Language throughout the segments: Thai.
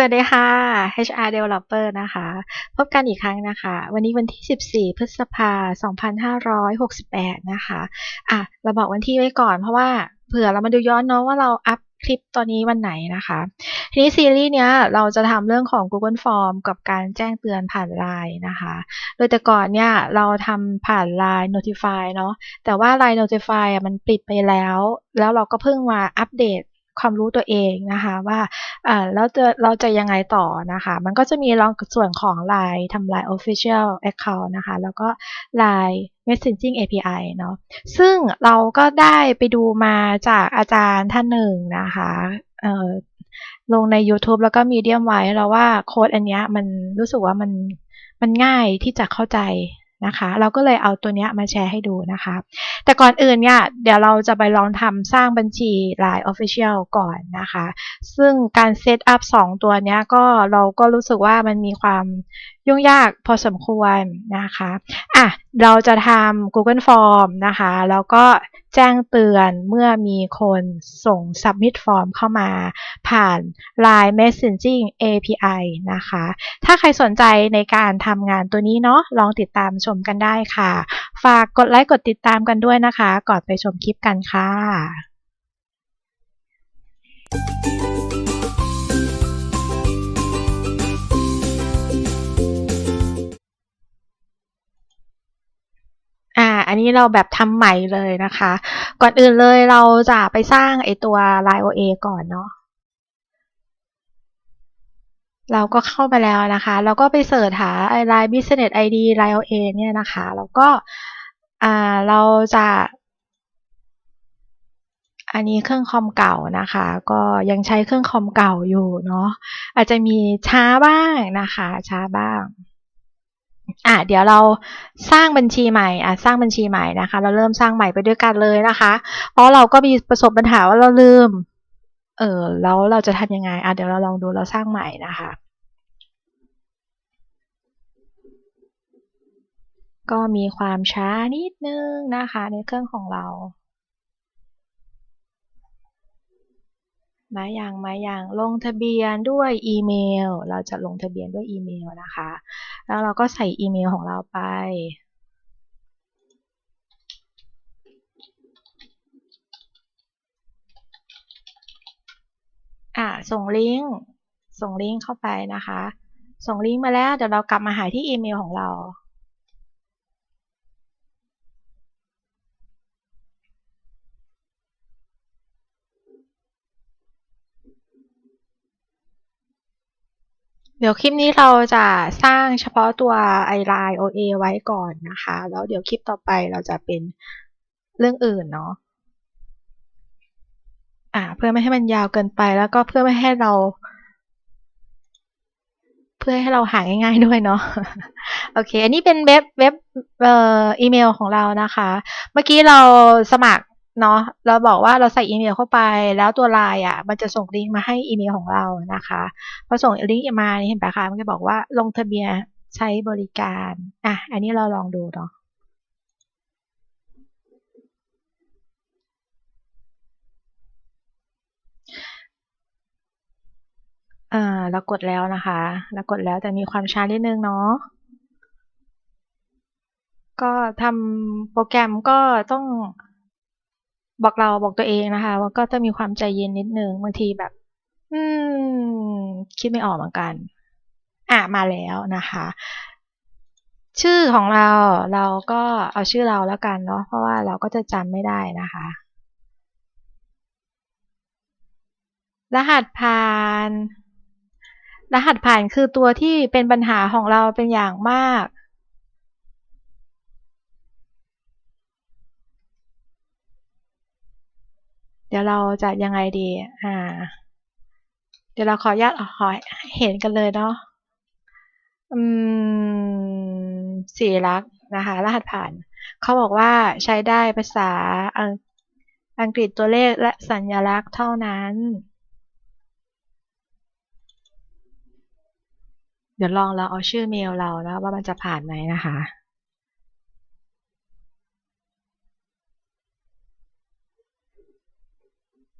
สวัสดีค่ะ HR Developer นะคะ พบกันอีกครั้งนะคะ วันนี้วันที่ 14 พฤษภา2568 นะคะอะเราบอกวันที่ไว้ก่อนเพราะว่าเผื่อเรามาดูย้อนเนาะว่าเราอัพคลิปตอนนี้วันไหนนะคะ ทีนี้ซีรีส์เนี้ยเราจะทำเรื่องของ Google Form กับการแจ้งเตือนผ่านไลน์นะคะ โดยแต่ก่อนเนี่ยเราทำผ่าน Line Notify เนาะแต่ว่า Line Notify อะมันปิดไปแล้ว แล้วเราก็เพิ่งมาอัปเดต ความรู้ตัวเองนะคะว่าอ่าแล้วจะเราจะยังไงต่อนะคะ มันก็จะมีรองส่วนของ Line ทำ Line Official Account นะคะ แล้วก็ Line Messaging API เนาะซึ่งเราก็ได้ไปดูมาจากอาจารย์ท่านหนึ่งนะคะลงใน YouTube แล้วก็ Medium ไว้แล้วว่าโค้ดอันเนี้ยมันรู้สึกว่ามันมันง่ายที่จะเข้าใจ นะคะ เราก็เลยเอาตัวเนี้ยมาแชร์ให้ดูนะคะ แต่ก่อนอื่นเนี่ยเดี๋ยวเราจะไปลองทำสร้างบัญชี Line Official ก่อนนะคะ ซึ่งการเซตอัพ2ตัวเนี้ยก็เราก็รู้สึกว่ามันมีความ ยุ่งยากพอสมควรนะคะอะเราจะทำ Google Form นะคะ แล้วก็แจ้งเตือนเมื่อมีคนส่ง Submit Form เข้ามา ผ่าน Line Messaging API นะคะ ถ้าใครสนใจในการทำงานตัวนี้เนาะลองติดตามชมกันได้ค่ะ ฝากกดไลค์กดติดตามกันด้วยนะคะ ก่อนไปชมคลิปกันค่ะ อ่า อันนี้เราแบบทำใหม่เลยนะคะ ก่อนอื่นเลยเราจะไปสร้างไอตัว Line OA ก่อนเนาะ เราก็เข้ามาแล้วนะคะ เราก็ไปเสิร์ชหาไอ Line Business ID Line OA เนี่ยนะคะ แล้วก็ อ่า เราจะ อันนี้เครื่องคอมเก่านะคะ ก็ยังใช้เครื่องคอมเก่าอยู่เนาะ อาจจะมีช้าบ้างนะคะ ช้าบ้าง อะเดี๋ยวเราสร้างบัญชีใหม่อะสร้างบัญชีใหม่นะคะ เราเริ่มสร้างใหม่ไปด้วยกันเลยนะคะ เพราะเราก็มีประสบปัญหาว่าเราลืม เออแล้วเราจะทำยังไงอะเดี๋ยวเราลองดูเราสร้างใหม่นะคะ ก็มีความช้านิดนึงนะคะในเครื่องของเรา มาอย่างมาอย่างลงทะเบียนด้วยอีเมล เราจะลงทะเบียนด้วยอีเมลนะคะ แล้วเราก็ใส่อีเมลของเราไป อ่าส่งลิงก์ส่งลิงก์เข้าไปนะคะ ส่งลิงก์มาแล้วเดี๋ยวเรากลับมาหาที่อีเมลของเรา เดี๋ยวคลิปนี้เราจะสร้างเฉพาะตัวไอไลน์ OA ไว้ก่อนนะคะ แล้วเดี๋ยวคลิปต่อไปเราจะเป็นเรื่องอื่นเนาะอ่าเพื่อไม่ให้มันยาวเกินไปแล้วก็เพื่อไม่ให้เรา เพื่อให้เราหาง่ายๆด้วยเนาะโอเค อันนี้เป็นเว็บเว็บเอ่ออีเมลของเรานะคะ เมื่อกี้เราสมัคร เนาะเราบอกว่าเราใส่อีเมลเข้าไป แล้วตัวไลน์อะ มันจะส่งลิงก์มาให้อีเมลของเรานะคะพอส่งลิงก์มาเห็นปะคะมันจะบอกว่าลงทะเบียนใช้บริการอะอันนี้เราลองดูเนาะอ่าเรากดแล้วนะคะเรากดแล้วแต่มีความช้านิดนึงเนาะก็ทำโปรแกรมก็ต้อง บอกเราบอกตัวเองนะคะว่าก็จะมีความใจเย็นนิดนึงบางทีแบบ อืม คิดไม่ออกเหมือนกัน อะมาแล้วนะคะ ชื่อของเราเราก็เอาชื่อเราแล้วกันเนาะเพราะว่าเราก็จะจำไม่ได้นะคะ รหัสผ่านรหัสผ่านคือตัวที่เป็นปัญหาของเราเป็นอย่างมาก เดี๋ยวเราจะยังไงดี อ่า เดี๋ยวเราขออนุญาตขอเห็นกันเลยเนาะ อืม สี่ลักษณ์นะคะ รหัสผ่าน เขาบอกว่าใช้ได้ภาษาอังอังกฤษตัวเลขและสัญลักษณ์เท่านั้น เดี๋ยวลองเราเอาชื่อเมลเรานะว่ามันจะผ่านไหมนะคะ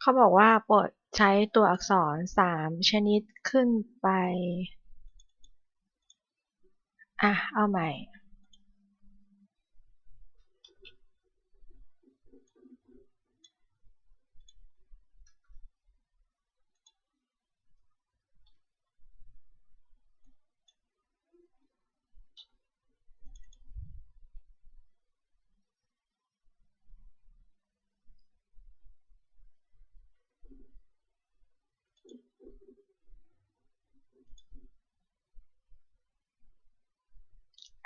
เขาบอกว่าโปรดใช้ตัวอักษรสามชนิดขึ้นไป อะ เอาใหม่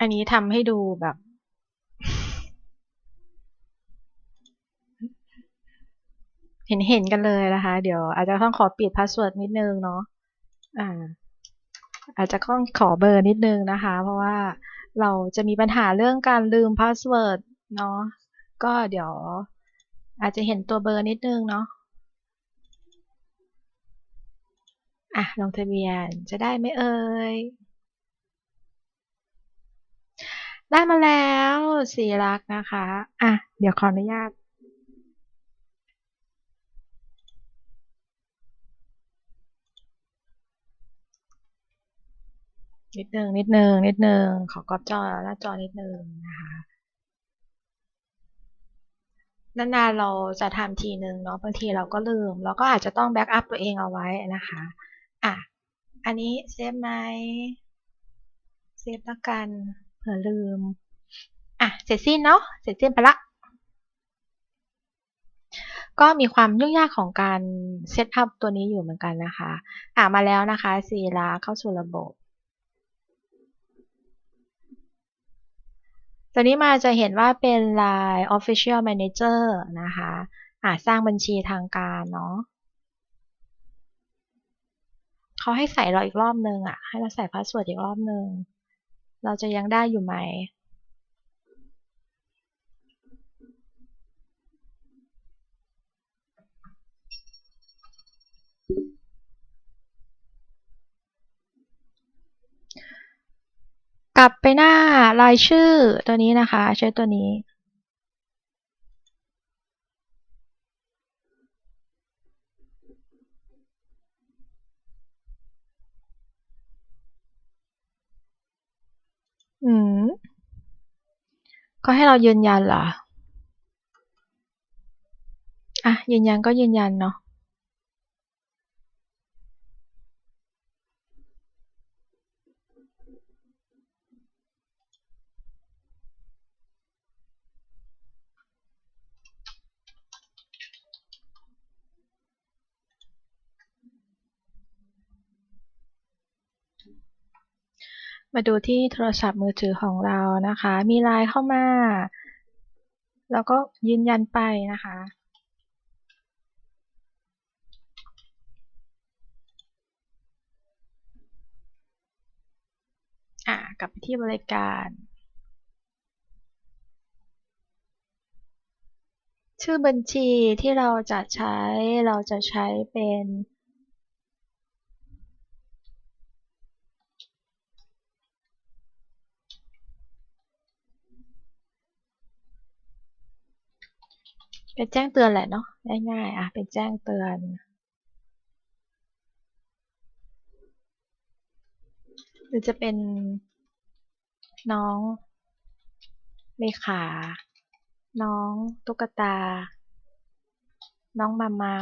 อันนี้ทำให้ดูแบบ เห็นเห็นกันเลยนะคะ เดี๋ยวอาจจะต้องขอปิดพาสเวิร์ดนิดนึงเนาะอ่า อาจจะต้องขอเบอร์นิดนึงนะคะ เพราะว่าเราจะมีปัญหาเรื่องการลืมพาสเวิร์ดเนาะก็เดี๋ยว อาจจะเห็นตัวเบอร์นิดนึงเนาะอะลงทะเบียนจะได้ไหมเอ่ย ได้มาแล้วสีลักนะคะ อะ เดี๋ยวขออนุญาต นิดนึงนิดนึงนิดนึงขอกรอบจอหน้าจอนิดนึงนะคะนานๆเราจะทำทีหนึ่งเนาะบางทีเราก็ลืม เราก็อาจจะต้องแบ็กอัพตัวเองเอาไว้นะคะ อะ อันนี้เซฟไหมเซฟแล้วกัน เผื่อลืม อะ เสร็จสิ้นเนาะ เสร็จสิ้นไปละ ก็มีความยุ่งยากของการเซตอัพตัวนี้อยู่เหมือนกันนะคะ อะ มาแล้วนะคะซีลาเข้าสู่ระบบตัวนี้มาจะเห็นว่าเป็น Line Official Manager นะคะอะสร้างบัญชีทางการเนาะเขาให้ใส่เราอีกรอบนึงอะ ให้เราใส่พาสเวิร์ดอีกรอบนึง เราจะยังได้อยู่ไหม กลับไปหน้ารายชื่อตัวนี้นะคะ ใช้ตัวนี้ อืมเขา ให้เรายืนยันเหรออะยืนยันก็ยืนยันเนาะ มาดูที่โทรศัพท์มือถือของเรานะคะ มีไลน์เข้ามา แล้วก็ยืนยันไปนะคะ อะกลับไปที่บริการ ชื่อบัญชีที่เราจะใช้เราจะใช้เป็น เป็นแจ้งเตือนแหละเนาะง่ายๆอะเป็นแจ้งเตือน หรือจะเป็นน้องเลขา น้องตุ๊กตา น้องมามา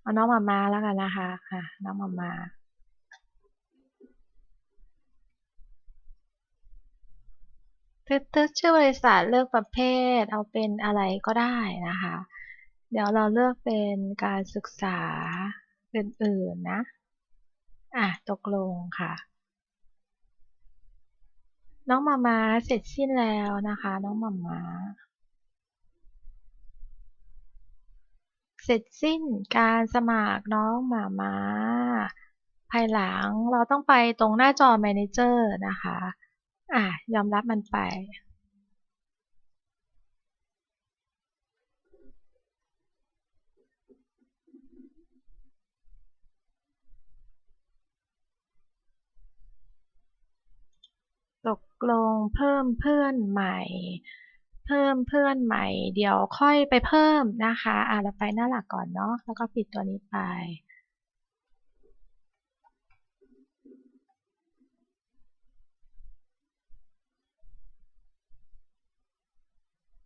เอาน้องมามาแล้วกันนะคะอะน้องมามา ทึกชื่อบริษัทเลือกประเภท เอาเป็นอะไรก็ได้นะคะ เดี๋ยวเราเลือกเป็นการศึกษาอื่นๆนะ อะ ตกลงค่ะ น้องมามาเสร็จสิ้นแล้วนะคะ น้องมามาเสร็จสิ้นการสมัครน้องหมามาภายหลังเราต้องไปตรงหน้าจอ Manager นะคะ อะ ยอมรับมันไป ตกลงเพิ่มเพื่อนใหม่ เพิ่มเพื่อนใหม่ เดี๋ยวค่อยไปเพิ่มนะคะ อะเราไปหน้าหลักก่อนเนาะ แล้วก็ปิดตัวนี้ไป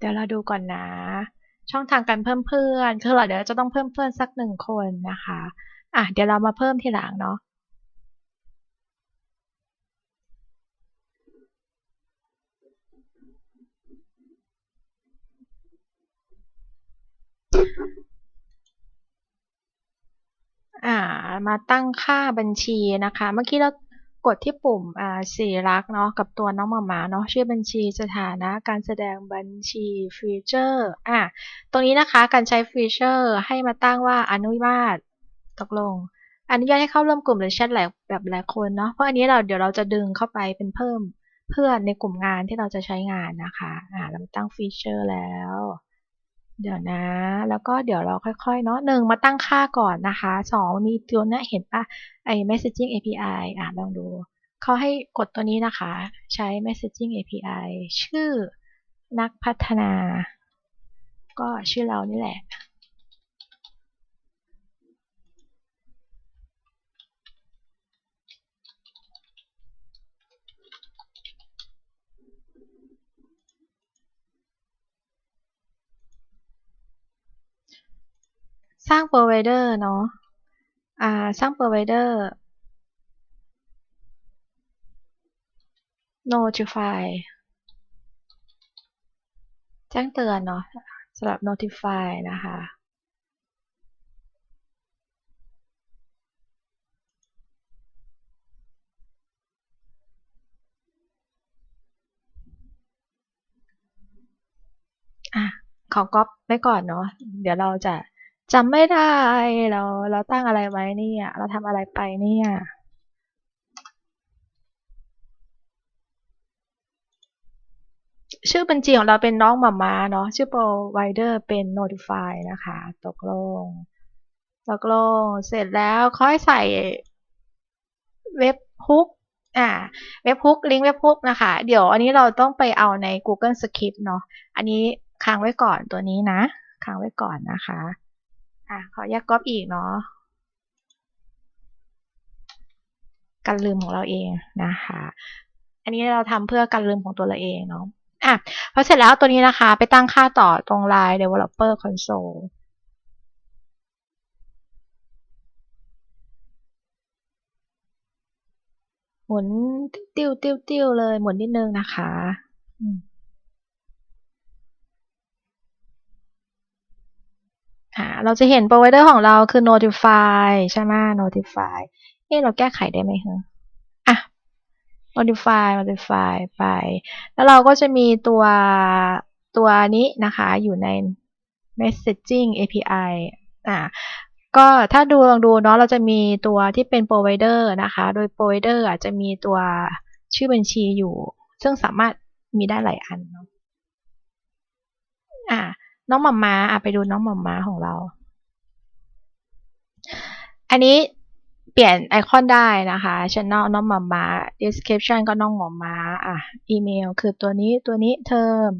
เดี๋ยวเราดูก่อนนะ ช่องทางการเพิ่มเพื่อน คือเราเดี๋ยวจะต้องเพิ่มเพื่อนสักหนึ่งคนนะคะ อะ เดี๋ยวเรามาเพิ่มทีหลังเนาะอ่า มาตั้งค่าบัญชีนะคะ เมื่อกี้เรา กดที่ปุ่มอ่าสีรักเนาะกับตัวน้องหมาหมาเนาะชื่อบัญชีสถานะการแสดงบัญชีฟีเจอร์อ่าตรงนี้นะคะการใช้ฟีเจอร์ให้มาตั้งว่าอนุญาตตกลง อนุญาตให้เข้าร่วมกลุ่มหรือแชทหลายแบบหลายคนเนาะเพราะอันนี้เราเดี๋ยวเราจะดึงเข้าไปเป็นเพิ่มเพื่อนในกลุ่มงานที่เราจะใช้งานนะคะอ่าเราตั้งฟีเจอร์แล้ว เดี๋ยวนะ แล้วก็เดี๋ยวเราค่อยๆ เนาะหนึ่งมาตั้งค่าก่อนนะคะสองมีตัวเนี้ยเห็นปะไอ้ messaging API อะลองดูเขาให้กดตัวนี้นะคะ ใช้ messaging API ชื่อนักพัฒนา ก็ชื่อเรานี่แหละ สร้าง provider เนาะอ่าสร้าง provider notify แจ้งเตือนเนาะสำหรับ notify นะคะ อะ ขอก๊อปไว้ก่อนเนาะ เดี๋ยวเราจะ จำไม่ได้เราเราตั้งอะไรไว้เนี่ย เราทำอะไรไปเนี่ยชื่อบัญชีของเราเป็นน้องหมามาเนาะชื่อ provider เป็น notify นะคะ ตกลง ตกลง เสร็จแล้วค่อยใส่เว็บฮุกอ่าเว็บฮุกลิงก์เว็บฮุกนะคะ เดี๋ยวอันนี้เราต้องไปเอาใน Google Script เนาะอันนี้ค้างไว้ก่อนตัวนี้นะ ค้างไว้ก่อนนะคะ อะขอแยกก๊อปอีกเนาะการลืมของเราเองนะคะ อันนี้เราทำเพื่อการลืมของตัวเราเองเนาะอะพอเสร็จแล้วตัวนี้นะคะ ไปตั้งค่าต่อตรง Line Developer Console หมุนติ้วติ้วติ้วเลยหมุนนิดนึงนะคะ่าเราจะเห็น provider ของเราคือ notify ใช่ไหม notify เอ๊ะเราแก้ไขได้ไหมฮะอะ notify notify ไป แล้วเราก็จะมีตัวตัวนี้นะคะอยู่ใน messaging API อ่าก็ถ้าดูลองดูเนาะเราจะมีตัวที่เป็น provider นะคะ โดย provider อาจจะมีตัวชื่อบัญชีอยู่ ซึ่งสามารถมีได้หลายอันเนาะอ่า น้องหมาม้าอะไปดูน้องหมาม้าของเรา อันนี้เปลี่ยนไอคอนได้นะคะ channel น้องหมาม้า description ก็น้องหมาม้าอะอีเมลคือตัวนี้ตัวนี้ term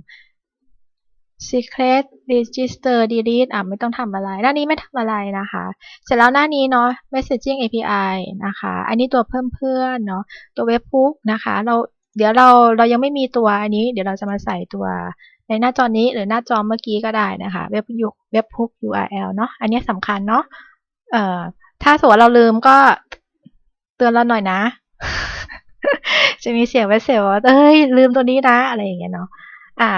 secret register delete อะไม่ต้องทำอะไร หน้านี้ไม่ทำอะไรนะคะ เสร็จแล้วหน้านี้เนาะ messaging API นะคะ อันนี้ตัวเพิ่มเพื่อนเนาะ ตัวเว็บพุกนะคะ เรา เดี๋ยวเรา เรายังไม่มีตัวอันนี้ เดี๋ยวเราจะมาใส่ตัว ในหน้าจอนี้หรือหน้าจอเมื่อกี้ก็ได้นะคะเว็บยุกเว็บพุก URL เนาะอันนี้สำคัญเนาะเอ่อถ้าสมมติเราลืมก็เตือนเราหน่อยนะ จะมีเสียงแวสเซลว่าเอ้ยลืมตัวนี้นะ อะไรอย่างเงี้ยเนาะอ่า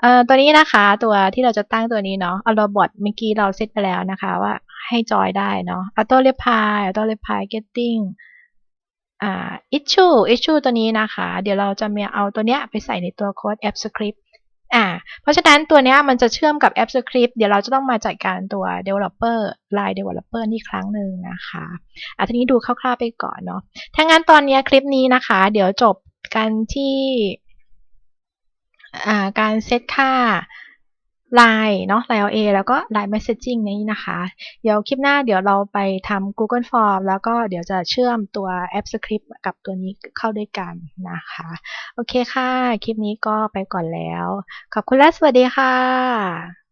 เอ่อตัวนี้นะคะตัวที่เราจะตั้งตัวนี้เนาะเอาเรบอทเมื่อกี้เราเซตไปแล้วนะคะว่าให้จอยได้เนาะ auto reply auto reply getting อ่า issue issue ตัวนี้นะคะ เดี๋ยวเราจะมีเอาตัวเนี้ยไปใส่ในตัวโค้ด app script อ่าเพราะฉะนั้นตัวนี้มันจะเชื่อมกับ app script เดี๋ยวเราจะต้องมาจัดการตัว developer line developer นี่ครั้งหนึ่งนะคะอะทีนี้ดูคร่าวๆไปก่อนเนาะถ้างั้นตอนนี้คลิปนี้นะคะ เดี๋ยวจบกันที่อ่าการเซตค่า Line เนาะ Line LA แล้วก็ Line Messaging นี้นะคะ เดี๋ยวคลิปหน้าเดี๋ยวเราไปทำ Google Form แล้วก็เดี๋ยวจะเชื่อมตัวแอป Script กับตัวนี้เข้าด้วยกันนะคะ โอเคค่ะ คลิปนี้ก็ไปก่อนแล้ว ขอบคุณและสวัสดีค่ะ